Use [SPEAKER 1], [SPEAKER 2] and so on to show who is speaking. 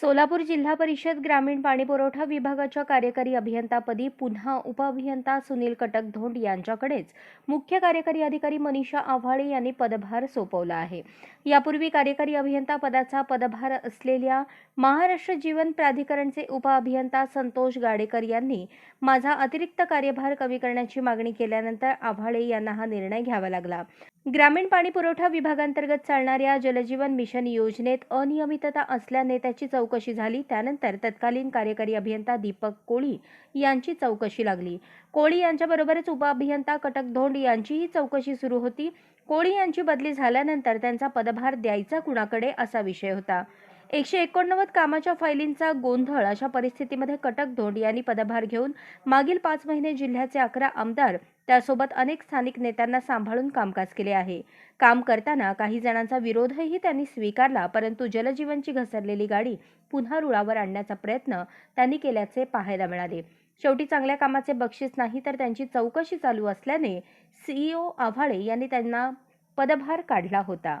[SPEAKER 1] सोलापूर जिल्हा परिषद ग्रामीण पाणीपुरवठा विभागाच्या कार्यकारी अभियंतापदी पुन्हा उपअभियंता सुनील कटकधोंड यांच्याकडेच मुख्य कार्यकारी अधिकारी मनीषा आव्हाळे यांनी पदभार सोपवला आहे. यापूर्वी कार्यकारी अभियंता पदाचा पदभार असलेल्या महाराष्ट्र जीवन प्राधिकरणचे उपअभियंता संतोष गाडेकर यांनी माझा अतिरिक्त कार्यभार कमी करण्याची मागणी केल्यानंतर आव्हाळे यांना हा निर्णय घ्यावा लागला. ग्रामीण पाणी पुरवठा विभागांतर्गत चालणाऱ्या जलजीवन मिशन योजनेत अनियमितता असल्याने त्याची चौकशी झाली. त्यानंतर तत्कालीन कार्यकारी अभियंता दीपक कोळी यांची चौकशी लागली. कोळी यांच्याबरोबरच उपअभियंता कटक धोंड यांचीही चौकशी सुरू होती. कोळी यांची बदली झाल्यानंतर त्यांचा पदभार द्यायचा कुणाकडे असा विषय होता. एकशे एकोणनव्वद कामाच्या फायलींचा गोंधळ अशा परिस्थितीमध्ये कटक धोंड यांनी पदभार घेऊन मागील पाच महिने जिल्ह्याचे अकरा आमदार त्यासोबत अनेक स्थानिक नेत्यांना सांभाळून कामकाज केले आहे. काम करताना काही जणांचा विरोधही त्यांनी स्वीकारला परंतु जलजीवनची घसरलेली गाडी पुन्हा रुळावर आणण्याचा प्रयत्न त्यांनी केल्याचे पाहायला मिळाले. शेवटी चांगल्या कामाचे बक्षीस नाही तर त्यांची चौकशी चालू असल्याने सीईओ आव्हाळे यांनी त्यांना पदभार काढला होता.